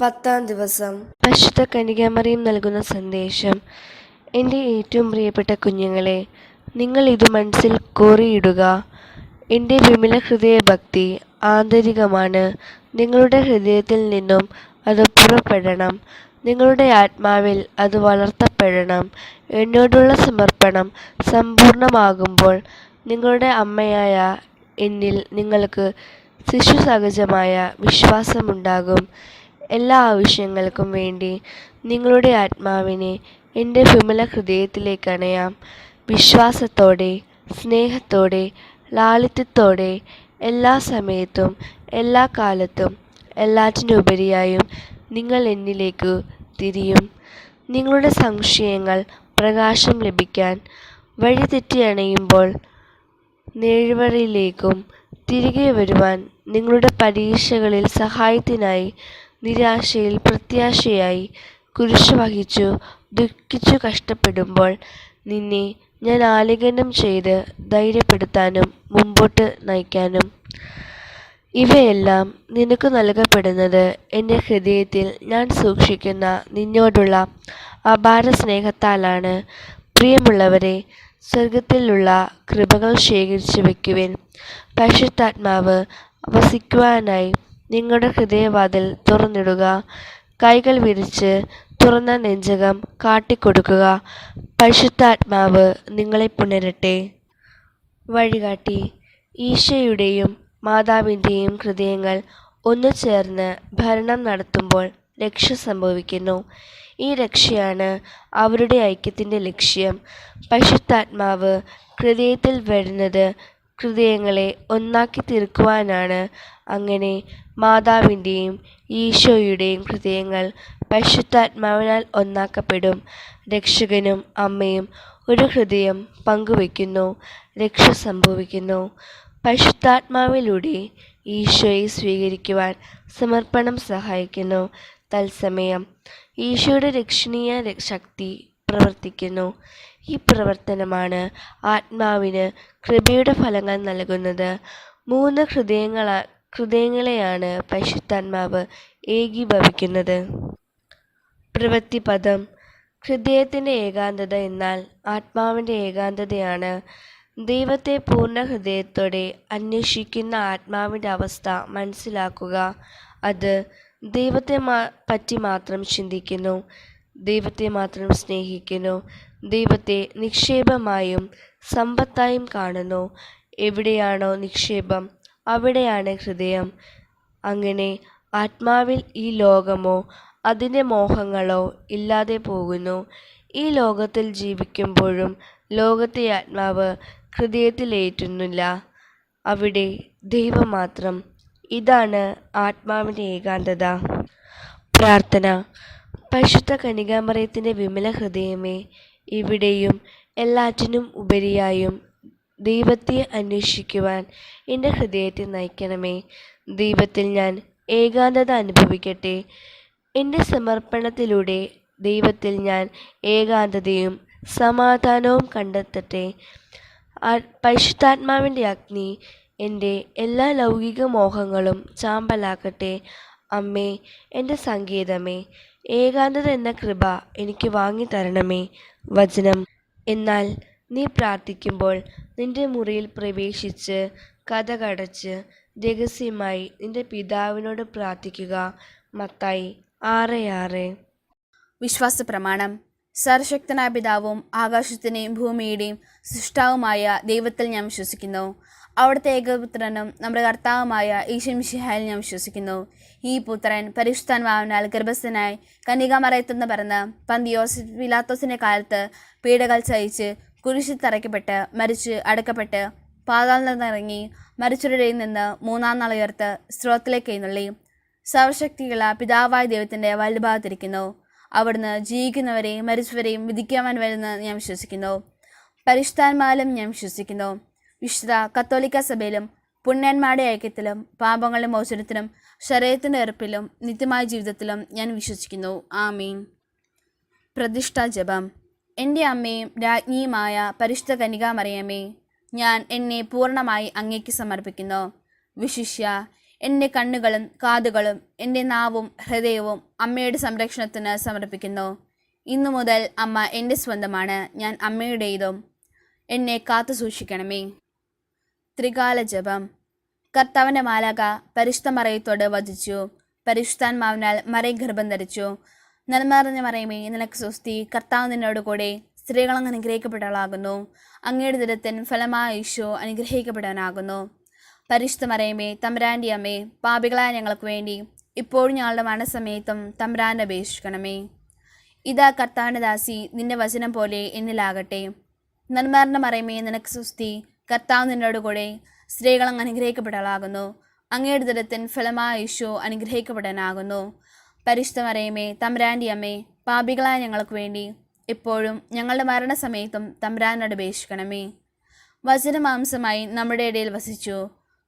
പത്താം ദിവസം. പരിശുദ്ധ കനികാമറിയും നൽകുന്ന സന്ദേശം. എന്റെ ഏറ്റവും പ്രിയപ്പെട്ട കുഞ്ഞുങ്ങളെ നിങ്ങൾ ഇത് മനസ്സിൽ കോറിയിടുക. എന്റെ വിമല ഹൃദയ ഭക്തി ആന്തരികമാണ്. നിങ്ങളുടെ ഹൃദയത്തിൽ നിന്നും അത് പുറപ്പെടണം. നിങ്ങളുടെ ആത്മാവിൽ അത് വളർത്തപ്പെടണം. എന്നോടുള്ള സമർപ്പണം സമ്പൂർണമാകുമ്പോൾ നിങ്ങളുടെ അമ്മയായ എന്നിൽ നിങ്ങൾക്ക് ശിശു സഹജമായ വിശ്വാസമുണ്ടാകും. എല്ലാ ആവശ്യങ്ങൾക്കും വേണ്ടി നിങ്ങളുടെ ആത്മാവിനെ എന്റെ വിമല ഹൃദയത്തിലേക്ക് അണയാം. വിശ്വാസത്തോടെ സ്നേഹത്തോടെ ലാളിത്യത്തോടെ എല്ലാ സമയത്തും എല്ലാ കാലത്തും എല്ലാറ്റിനുപരിയായും നിങ്ങൾ എന്നിലേക്ക് തിരിയും. നിങ്ങളുടെ സംശയങ്ങൾ പ്രകാശം ലഭിക്കാൻ വഴിതെറ്റി അണയുമ്പോൾ നേഴ്വഴിയിലേക്കും തിരികെ വരുവാൻ നിങ്ങളുടെ പരീക്ഷകളിൽ സഹായത്തിനായി നിരാശയിൽ പ്രത്യാശയായി കുരിശ് വഹിച്ചു. ദുഃഖിച്ചു കഷ്ടപ്പെടുമ്പോൾ നിന്നെ ഞാൻ ആലിംഗനം ചെയ്ത് ധൈര്യപ്പെടുത്താനും മുമ്പോട്ട് നയിക്കാനും. ഇവയെല്ലാം നിനക്ക് നൽകപ്പെടുന്നത് എന്റെ ഹൃദയത്തിൽ ഞാൻ സൂക്ഷിക്കുന്ന നിന്നോടുള്ള അപാര സ്നേഹത്താലാണ്. പ്രിയമുള്ളവരെ സ്വർഗത്തിലുള്ള കൃപകൾ ശേഖരിച്ചു വയ്ക്കുവിൻ. പരിശുദ്ധാത്മാവ് വസിക്കുവാനായി നിങ്ങളുടെ ഹൃദയവാതിൽ തുറന്നിടുക. കൈകൾ വിരിച്ച് തുറന്ന നെഞ്ചകം കാട്ടിക്കൊടുക്കുക. പരിശുദ്ധാത്മാവ് നിങ്ങളെ പുണരട്ടെ. വഴികാട്ടി ഈശോയുടെയും മാതാവിന്റെയും ഹൃദയങ്ങൾ ഒന്നു ചേർന്ന് ഭരണം നടത്തുമ്പോൾ രക്ഷ സംഭവിക്കുന്നു. ഈ രക്ഷയാണ് അവരുടെ ഐക്യത്തിന്റെ ലക്ഷ്യം. പരിശുദ്ധാത്മാവ് ഹൃദയത്തിൽ വരുന്നത് ഹൃദയങ്ങളെ ഒന്നാക്കി തീർക്കുവാനാണ് അങ്ങനെ മാതാവിന്റെയും ഈശോയുടെയും ഹൃദയങ്ങൾ പരിശുദ്ധാത്മാവിനാൽ ഒന്നാക്കപ്പെടും. രക്ഷകനും അമ്മയും ഒരു ഹൃദയം പങ്കുവയ്ക്കുന്നു രക്ഷ സംഭവിക്കുന്നു. പരിശുദ്ധാത്മാവിലൂടെ ഈശോയെ സ്വീകരിക്കുവാൻ സമർപ്പണം സഹായിക്കുന്നു. തത്സമയം ഈശോയുടെ രക്ഷണീയ ശക്തി പ്രവർത്തിക്കുന്നു. ഈ പ്രവർത്തനമാണ് ആത്മാവിന് കൃപയുടെ ഫലങ്ങൾ നൽകുന്നത്. മൂന്ന് ഹൃദയങ്ങള ഹൃദയങ്ങളെയാണ് പരിശുദ്ധാത്മാവ് ഏകീഭവിക്കുന്നത്. പ്രവൃത്തിപദം ഹൃദയത്തിന്റെ ഏകാന്തത എന്നാൽ ആത്മാവിന്റെ ഏകാന്തതയാണ്. ദൈവത്തെ പൂർണ ഹൃദയത്തോടെ അന്വേഷിക്കുന്ന ആത്മാവിന്റെ അവസ്ഥ മനസ്സിലാക്കുക. അത് ദൈവത്തെ മാ പറ്റി മാത്രം ചിന്തിക്കുന്നു. ദൈവത്തെ മാത്രം സ്നേഹിക്കുന്നു. ദൈവത്തെ നിക്ഷേപമായും സമ്പത്തായും കാണുന്നു. എവിടെയാണോ നിക്ഷേപം അവിടെയാണ് ഹൃദയം. അങ്ങനെ ആത്മാവിൽ ഈ ലോകമോ അതിന്റെ മോഹങ്ങളോ ഇല്ലാതെ പോകുന്നു. ഈ ലോകത്തിൽ ജീവിക്കുമ്പോഴും ലോകത്തെ ആത്മാവ് ഹൃദയത്തിലേറ്റുന്നില്ല. അവിടെ ദൈവം മാത്രം ഇതാണ് ആത്മാവിന്റെ ഏകാന്തത. പ്രാർത്ഥന. പരിശുദ്ധ കനികാമറയത്തിന്റെ വിമല ഹൃദയമേ ഇവിടെയും എല്ലാറ്റിനും ഉപരിയായും ദൈവത്തെ അന്വേഷിക്കുവാൻ എന്റെ ഹൃദയത്തെ നയിക്കണമേ. ദൈവത്തിൽ ഞാൻ ഏകാന്തത അനുഭവിക്കട്ടെ. എന്റെ സമർപ്പണത്തിലൂടെ ദൈവത്തിൽ ഞാൻ ഏകാന്തതയും സമാധാനവും കണ്ടെത്തട്ടെ. പരിശുദ്ധാത്മാവിന്റെ അഗ്നി എന്റെ എല്ലാ ലൗകിക മോഹങ്ങളും ചാമ്പലാക്കട്ടെ. അമ്മേ എന്റെ സംഗീതമേ ഏകാന്തത എന്ന കൃപ എനിക്ക് വാങ്ങി തരണമേ വചനം. എന്നാൽ നീ പ്രാർത്ഥിക്കുമ്പോൾ നിന്റെ മുറിയിൽ പ്രവേശിച്ച് കഥകടച്ച് രഹസ്യമായി നിന്റെ പിതാവിനോട് പ്രാർത്ഥിക്കുക. മത്തായി ആറ് ആറ്. വിശ്വാസ പ്രമാണം സർവശക്തനായ പിതാവും ആകാശത്തിന്റെയും ഭൂമിയുടെയും സൃഷ്ടാവുമായ ദൈവത്തിൽ ഞാൻ വിശ്വസിക്കുന്നു. അവിടുത്തെ ഏകപുത്രനും നമ്മുടെ കർത്താവുമായ ഈശംഷിഹായിൽ ഞാൻ വിശ്വസിക്കുന്നു. ഈ പുത്രൻ പരിശുദ്ധാൻവാവിനാൽ ഗർഭസ്ഥനായി കന്യകാമറയത്തുനിന്ന് പറഞ്ഞ് പന്തിയോസ് പിലാത്തോസിന്റെ കാലത്ത് പീഡകൾ സഹിച്ച് കുരിശിൽ തറയ്ക്കപ്പെട്ട് മരിച്ച് അടക്കപ്പെട്ട് പാതാളിൽ നിന്നിറങ്ങി മരിച്ചവരുടെ നിന്ന് മൂന്നാം നാൾ ഉയർത്ത് സ്രോത്തിലേക്ക് എഴുന്നള്ളി. സർവശക്തിയുള്ള പിതാവായ ദൈവത്തിന്റെ വലുഭാഗത്തിരിക്കുന്നു അവിടുന്ന് ജീവിക്കുന്നവരെയും മരിച്ചവരെയും വിധിക്കുവാൻ വരുന്ന ഞാൻ വിശ്വസിക്കുന്നു. പരിഷ്ഠാന്മാരിലും ഞാൻ വിശ്വസിക്കുന്നു. വിശുദ്ധ കത്തോലിക്ക സഭയിലും പുണ്യന്മാരുടെ ഐക്യത്തിലും പാപങ്ങളുടെ മോചനത്തിലും ശരീരത്തിന്റെ ഉറപ്പിലും നിത്യമായ ജീവിതത്തിലും ഞാൻ വിശ്വസിക്കുന്നു. ആമീൻ. പ്രതിഷ്ഠാ ജപം. എന്റെ അമ്മയും രാജ്ഞിയുമായ പരിശുദ്ധ കനികാമറിയമേ ഞാൻ എന്നെ പൂർണമായി അങ്ങേക്ക് സമർപ്പിക്കുന്നു. വിശിഷ്യ എന്റെ കണ്ണുകളും കാതുകളും എന്റെ നാവും ഹൃദയവും അമ്മയുടെ സംരക്ഷണത്തിന് സമർപ്പിക്കുന്നു. ഇന്നു മുതൽ അമ്മ എന്റെ സ്വന്തമാണ് ഞാൻ അമ്മയുടേതും എന്നെ കാത്തു സൂക്ഷിക്കണമേ. ത്രികാല ജപം. കർത്താവിന്റെ മാലാക പരിശുദ്ധ മറയത്തോട് വധിച്ചു പരിശുദ്ധാത്മാവിനാൽ മറയും ഗർഭം ധരിച്ചു. നന്മറിഞ്ഞ മറയുമേ നിനക്ക് സ്വസ്തി കർത്താവ് നിന്നോട് കൂടെ സ്ത്രീകളങ്ങ് അനുഗ്രഹിക്കപ്പെട്ടവളാകുന്നു. അങ്ങയുടെ ദിനത്തിൻ ഫലമായ ഈശോ അനുഗ്രഹിക്കപ്പെടാനാകുന്നു പരിശുദ്ധ മറയുമേ തമ്പുരാന്റെ അമ്മേ പാപികളായ ഞങ്ങൾക്ക് വേണ്ടി ഇപ്പോഴും ഞങ്ങളുടെ മരണസമയത്തും തമ്പ്രാന്റെ അപേക്ഷിക്കണമേ. ഇതാ കർത്താവിന്റെ ദാസി നിന്റെ വചനം പോലെ എന്നിലാകട്ടെ. നന്മാരുടെ മറയുമേ നിനക്ക് സുസ്തി കർത്താവ് നിന്നോട് കൂടെ സ്ത്രീകൾ അങ്ങ് അനുഗ്രഹിക്കപ്പെടലാകുന്നു അങ്ങയുടെ ദിനത്തിൻ ഫലമായ ഈശോ അനുഗ്രഹിക്കപ്പെടാനാകുന്നു പരിശുദ്ധ തമ്പ്രാന്റെ അമ്മേ പാപികളായ ഞങ്ങൾക്ക് വേണ്ടി ഇപ്പോഴും ഞങ്ങളുടെ മരണസമയത്തും തമ്പ്രാനോട് അപേക്ഷിക്കണമേ. വചനമാംസമായി നമ്മുടെ ഇടയിൽ വസിച്ചു.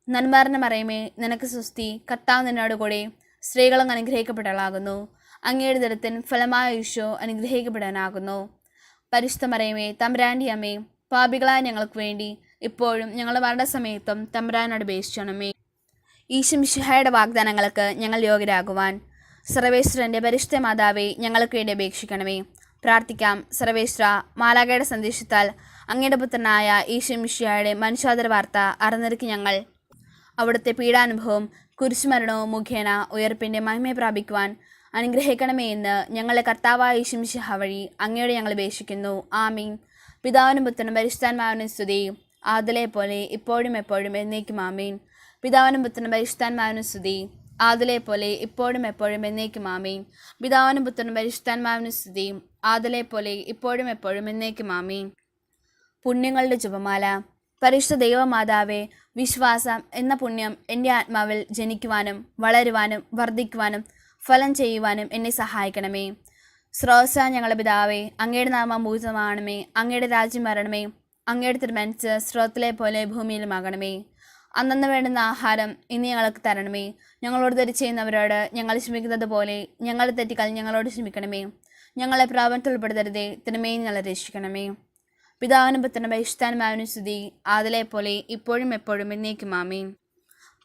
നന്മാറിന്റെ മറയമേ നിനക്ക് സുസ്തി കർത്താവ് നിന്നോട് കൂടെ സ്ത്രീകളും അനുഗ്രഹിക്കപ്പെടലാകുന്നു അങ്ങയുടെ ദിനത്തിൻ ഫലമായ ഈശോ അനുഗ്രഹിക്കപ്പെടാനാകുന്നു. പരിശുദ്ധ മറയമേ തമ്പുരാന്റെ അമ്മേ പാപികളായ ഞങ്ങൾക്ക് വേണ്ടി ഇപ്പോഴും ഞങ്ങളുടെ മരണസമയത്തും തമ്പ്രാനോട് അപേക്ഷിക്കണമേ. ശിഹായുടെ വാഗ്ദാനങ്ങൾക്ക് ഞങ്ങൾ യോഗ്യരാകുവാൻ സർവേശ്വരന്റെ പരിശുദ്ധ മാതാവെ ഞങ്ങൾക്ക് വേണ്ടി അപേക്ഷിക്കണമേ. പ്രാർത്ഥിക്കാം. സർവേശ്വര മാലാകയുടെ സന്ദേശത്താൽ അങ്ങയുടെ പുത്രനായ ഈശുമിഷിഹായുടെ മനുഷ്യാതര വാർത്ത അറിഞ്ഞിരിക്കും ഞങ്ങൾ. അവിടുത്തെ പീഡാനുഭവം കുരിശുമരണവും മുഖേന ഉയർപ്പിന്റെ മഹിമയെ പ്രാപിക്കുവാൻ അനുഗ്രഹിക്കണമേ എന്ന് ഞങ്ങളെ കർത്താവായ ഈശുമിഷിഹ വഴി അങ്ങയോട് ഞങ്ങൾ അപേക്ഷിക്കുന്നു. ആമീൻ. പിതാവിനും പുത്രനും പരിശുദ്ധാൻമാവിനും സ്തുതി. ആദലെ പോലെ ഇപ്പോഴും എപ്പോഴും എന്നേക്കും ആമീൻ. പിതാവിനും പുത്രനും പരിശുദ്ധാൻമാവിനും സ്തുതി. ആദിലെ പോലെ ഇപ്പോഴും എപ്പോഴും എന്നേക്കും ആമീൻ. പിതാവിനും പുത്രനും പരിശുദ്ധാത്മാവിനും സ്തുതിയും. ആദലെ പോലെ ഇപ്പോഴും എപ്പോഴും എന്നേക്കും ആമീൻ. പുണ്യങ്ങളുടെ ജപമാല. പരിശുദ്ധ ദൈവമാതാവേ വിശ്വാസം എന്ന പുണ്യം എന്റെ ആത്മാവിൽ ജനിക്കുവാനും വളരുവാനും വർദ്ധിക്കുവാനും ഫലം ചെയ്യുവാനും എന്നെ സഹായിക്കണമേ. സ്രോസ ഞങ്ങളുടെ പിതാവേ അങ്ങയുടെ നാമം ഭൂതമാണമേ അങ്ങയുടെ രാജ്യം വരണമേ അങ്ങയുടെ തിരുമനസ് സ്രോത്തിലെ പോലെ ഭൂമിയിലുമാകണമേ അന്നന്ന് വേണ്ടുന്ന ആഹാരം ഇനി ഞങ്ങൾക്ക് തരണമേ. ഞങ്ങളോട് തെറ്റ് ചെയ്യുന്നവരോട് ഞങ്ങൾ ക്ഷമിക്കുന്നത് പോലെ ഞങ്ങൾ തെറ്റിക്കാൽ ഞങ്ങളോട് ക്ഷമിക്കണമേ. ഞങ്ങളെ പ്രാപനത്തിൽ ഉൾപ്പെടുത്തരുതേ. തിരുമേയും ഞങ്ങളെ രക്ഷിക്കണമേ. പിതാവിനും പുത്രനും പരിശുദ്ധാനുമാവിനും സ്തുതി. ആദിലെ പോലെ ഇപ്പോഴും എപ്പോഴും എന്നേക്കും മാമേ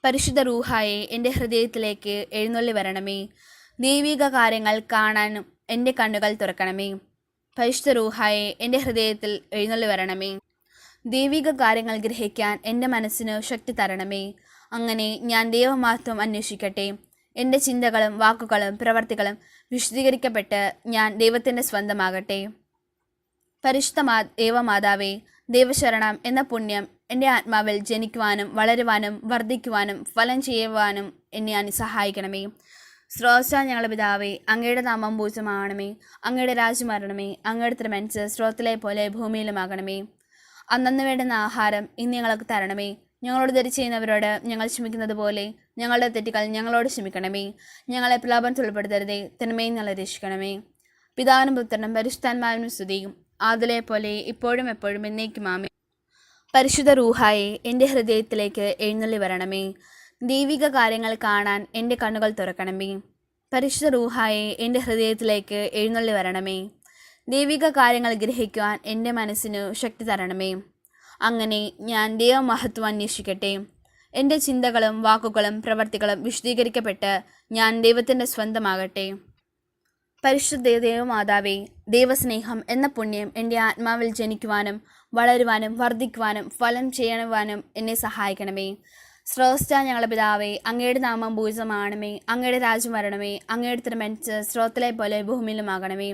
പരിശുദ്ധ റൂഹായെ എന്റെ ഹൃദയത്തിലേക്ക് എഴുന്നള്ളി വരണമേ. ദൈവിക കാര്യങ്ങൾ കാണാനും എന്റെ കണ്ണുകൾ തുറക്കണമേ. പരിശുദ്ധ റൂഹായെ എന്റെ ഹൃദയത്തിൽ എഴുന്നള്ളി വരണമേ. ദൈവിക കാര്യങ്ങൾ ഗ്രഹിക്കാൻ എന്റെ മനസ്സിന് ശക്തി തരണമേ. അങ്ങനെ ഞാൻ ദൈവമഹത്വം അന്വേഷിക്കട്ടെ. എന്റെ ചിന്തകളും വാക്കുകളും പ്രവർത്തികളും വിശദീകരിക്കപ്പെട്ട് ഞാൻ ദൈവത്തിന്റെ സ്വന്തമാകട്ടെ. പരിശുദ്ധ മാ ദേവമാതാവേ ദൈവശരണം എന്ന പുണ്യം എന്റെ ആത്മാവിൽ ജനിക്കുവാനും വളരുവാനും വർദ്ധിക്കുവാനും ഫലം ചെയ്യുവാനും എന്നെ ഞാൻ സഹായിക്കണമേ. സ്രോത ഞങ്ങളുടെ പിതാവേ അങ്ങയുടെ നാമം പൂജമാകണമേ അങ്ങയുടെ രാജ്യം വരണമേ. അങ്ങയുടെ തിരുമനസ് സ്രോത്തിലെ പോലെ ഭൂമിയിലുമാകണമേ. അന്നന്ന് വേണ്ടുന്ന ആഹാരം ഇന്ന് ഞങ്ങൾക്ക് തരണമേ. ഞങ്ങളോട് തെറ്റ് ചെയ്യുന്നവരോട് ഞങ്ങൾ ക്ഷമിക്കുന്നത് പോലെ ഞങ്ങളുടെ തെറ്റുകൾ ഞങ്ങളോട് ക്ഷമിക്കണമേ. ഞങ്ങളെ പ്രലാപനത്തിൽ ഉൾപ്പെടുത്തരുതേ തിന്മയും ഞങ്ങളെ രക്ഷിക്കണമേ. പിതാവിനും പുത്രനും പരിശുദ്ധാന്മാവിനും സ്തുതിയും. ആദിലെ പോലെ ഇപ്പോഴും എപ്പോഴും എന്നേക്കും. ആമേ പരിശുദ്ധ റൂഹായെ എന്റെ ഹൃദയത്തിലേക്ക് എഴുന്നള്ളി വരണമേ. ദൈവിക കാര്യങ്ങൾ കാണാൻ എന്റെ കണ്ണുകൾ തുറക്കണമേ. പരിശുദ്ധ റൂഹായെ എന്റെ ഹൃദയത്തിലേക്ക് എഴുന്നള്ളി വരണമേ. ദൈവിക കാര്യങ്ങൾ ഗ്രഹിക്കുവാൻ എന്റെ മനസ്സിന് ശക്തി തരണമേ. അങ്ങനെ ഞാൻ ദൈവമഹത്വം അന്വേഷിക്കട്ടെ. എന്റെ ചിന്തകളും വാക്കുകളും പ്രവർത്തികളും വിശദീകരിക്കപ്പെട്ട് ഞാൻ ദൈവത്തിന്റെ സ്വന്തമാകട്ടെ. പരിശുദ്ധ ദൈവമാതാവേ ദൈവസ്നേഹം എന്ന പുണ്യം എന്റെ ആത്മാവിൽ ജനിക്കുവാനും വളരുവാനും വർദ്ധിക്കുവാനും ഫലം ചെയ്യണവാനും എന്നെ സഹായിക്കണമേ. സ്രോസ്റ്റ ഞങ്ങളുടെ പിതാവേ അങ്ങയുടെ നാമം ഭൂജമാണമേ അങ്ങയുടെ രാജ്യം വരണമേ. അങ്ങയുടെ തിരുമനസ് സ്രോത്തിലെ പോലെ ഭൂമിയിലുമാകണമേ.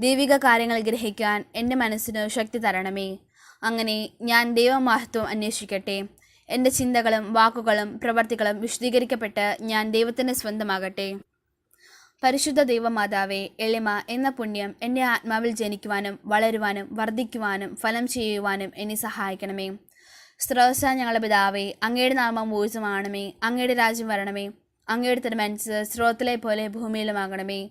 ദൈവിക കാര്യങ്ങൾ ഗ്രഹിക്കാൻ എന്റെ മനസ്സിന് ശക്തി തരണമേ. അങ്ങനെ ഞാൻ ദൈവമഹത്വം അന്വേഷിക്കട്ടെ. എന്റെ ചിന്തകളും വാക്കുകളും പ്രവർത്തികളും വിശദീകരിക്കപ്പെട്ട് ഞാൻ ദൈവത്തിന്റെ സ്വന്തമാകട്ടെ. പരിശുദ്ധ ദൈവമാതാവേ എളിമ എന്ന പുണ്യം എന്റെ ആത്മാവിൽ ജനിക്കുവാനും വളരുവാനും വർദ്ധിക്കുവാനും ഫലം ചെയ്യുവാനും എന്നെ സഹായിക്കണമേ. സ്രോസ ഞങ്ങളുടെ പിതാവേ അങ്ങയുടെ നാമം ഊർജമാണമേ അങ്ങയുടെ രാജ്യം വരണമേ അങ്ങയുടെ തിരുമനസ് സ്രോത്തിലെ പോലെ ഭൂമിയിലുമാകണമേ.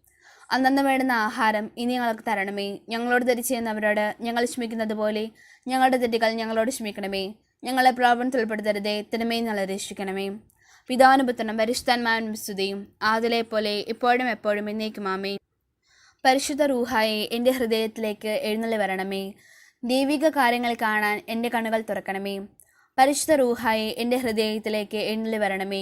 അന്നന്ന് വേണ്ടുന്ന ആഹാരം ഇനി ഞങ്ങൾക്ക് തരണമേ. ഞങ്ങളോട് തെറ്റ് ചെയ്യുന്നവരോട് ഞങ്ങൾ ക്ഷമിക്കുന്നത് പോലെ ഞങ്ങളുടെ തെറ്റുകൾ ഞങ്ങളോട് ക്ഷമിക്കണമേ. ഞങ്ങളെ പ്രലോഭനത്തിൽ ഉൾപ്പെടുത്തരുതേ തിന്മയും ഞങ്ങളെ രക്ഷിക്കണമേ. പിതാനുപുത്രനും പരിശുദ്ധന്മാരും സ്തുതിയും. ആദിലെ പോലെ ഇപ്പോഴും എപ്പോഴും എന്നേക്കും ആമേ പരിശുദ്ധ റൂഹായെ എന്റെ ഹൃദയത്തിലേക്ക് എഴുന്നള്ളി വരണമേ. ദൈവിക കാര്യങ്ങൾ കാണാൻ എന്റെ കണ്ണുകൾ തുറക്കണമേ. പരിശുദ്ധ റൂഹായെ എന്റെ ഹൃദയത്തിലേക്ക് എഴുന്നള്ളി വരണമേ.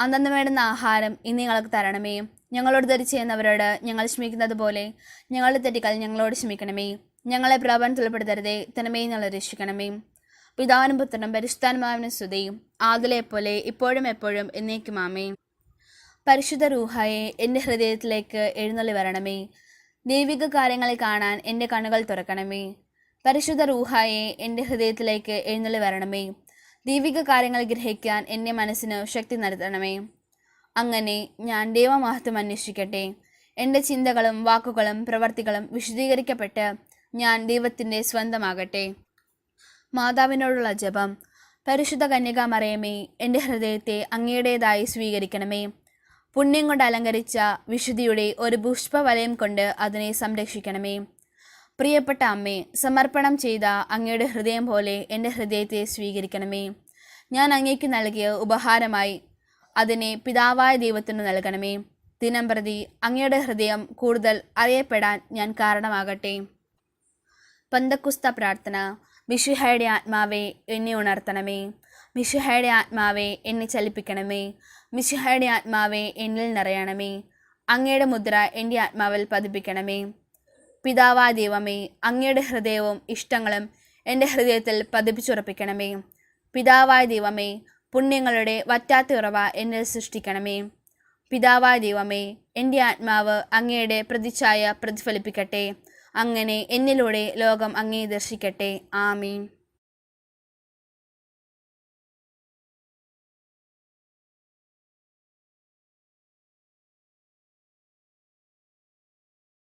അന്നന്ന് വേണ്ടുന്ന ആഹാരം ഇന്ന് ഞങ്ങൾക്ക് തരണമേ. ഞങ്ങളോട് തെറ്റ് ചെയ്യുന്നവരോട് ഞങ്ങൾ ക്ഷമിക്കുന്നത് പോലെ ഞങ്ങളുടെ തെറ്റുകൾ ഞങ്ങളോട് ക്ഷമിക്കണമേ. ഞങ്ങളെ പ്രാപനം ഉൾപ്പെടുത്തരുതേ തനമേ ഞങ്ങൾ രക്ഷിക്കണമേ. പിതാവിനും പുത്രനും പരിശുദ്ധാനുമാവിന് സ്തുതിയും ആദിലെ പോലെ ഇപ്പോഴും എപ്പോഴും എന്നേക്കും ആമേ പരിശുദ്ധ റൂഹായെ എന്റെ ഹൃദയത്തിലേക്ക് എഴുന്നള്ളി വരണമേ. ദൈവിക കാര്യങ്ങളെ കാണാൻ എന്റെ കണ്ണുകൾ തുറക്കണമേ. പരിശുദ്ധ റൂഹായെ എന്റെ ഹൃദയത്തിലേക്ക് എഴുന്നള്ളി വരണമേ. ദൈവിക കാര്യങ്ങൾ ഗ്രഹിക്കാൻ എന്റെ മനസ്സിന് ശക്തി നൽകണമേ. അങ്ങനെ ഞാൻ ദൈവമഹത്വം അന്വേഷിക്കട്ടെ. എന്റെ ചിന്തകളും വാക്കുകളും പ്രവർത്തികളും വിശദീകരിക്കപ്പെട്ട് ഞാൻ ദൈവത്തിന്റെ സ്വന്തമാകട്ടെ. മാതാവിനോടുള്ള ജപം. പരിശുദ്ധ കന്യക മറയമേ എന്റെ ഹൃദയത്തെ അങ്ങയുടേതായി സ്വീകരിക്കണമേ. പുണ്യം കൊണ്ട് അലങ്കരിച്ച വിശുദ്ധിയുടെ ഒരു പുഷ്പവലയം കൊണ്ട് അതിനെ സംരക്ഷിക്കണമേ. പ്രിയപ്പെട്ട അമ്മേ സമർപ്പണം ചെയ്ത അങ്ങയുടെ ഹൃദയം പോലെ എന്റെ ഹൃദയത്തെ സ്വീകരിക്കണമേ. ഞാൻ അങ്ങേക്ക് നൽകിയ ഉപഹാരമായി അതിനെ പിതാവായ ദൈവത്തിന് നൽകണമേ. ദിനം പ്രതി അങ്ങയുടെ ഹൃദയം കൂടുതൽ അറിയപ്പെടാൻ ഞാൻ കാരണമാകട്ടെ. പന്തക്കുസ്ത പ്രാർത്ഥന. മിഷുഹയുടെ ആത്മാവെ എന്നെ ഉണർത്തണമേ. മിഷുഹയുടെ ആത്മാവെ എന്നെ ചലിപ്പിക്കണമേ. മിഷുഹയുടെ ആത്മാവെ എന്നിൽ നിറയണമേ. അങ്ങയുടെ മുദ്ര എന്റെ ആത്മാവിൽ പതിപ്പിക്കണമേ. പിതാവാ ദൈവമേ അങ്ങയുടെ ഹൃദയവും ഇഷ്ടങ്ങളും എന്റെ ഹൃദയത്തിൽ പതിപ്പിച്ചുറപ്പിക്കണമേ. പിതാവായ ദൈവമേ പുണ്യങ്ങളുടെ വറ്റാത്ത ഉറവ എന്നിൽ സൃഷ്ടിക്കണമേ. പിതാവായ ദൈവമേ എന്റെ ആത്മാവ് അങ്ങയുടെ പ്രതിച്ഛായ പ്രതിഫലിപ്പിക്കട്ടെ. അങ്ങനെ എന്നിലൂടെ ലോകം അങ്ങേ ദർശിക്കട്ടെ. ആമീൻ.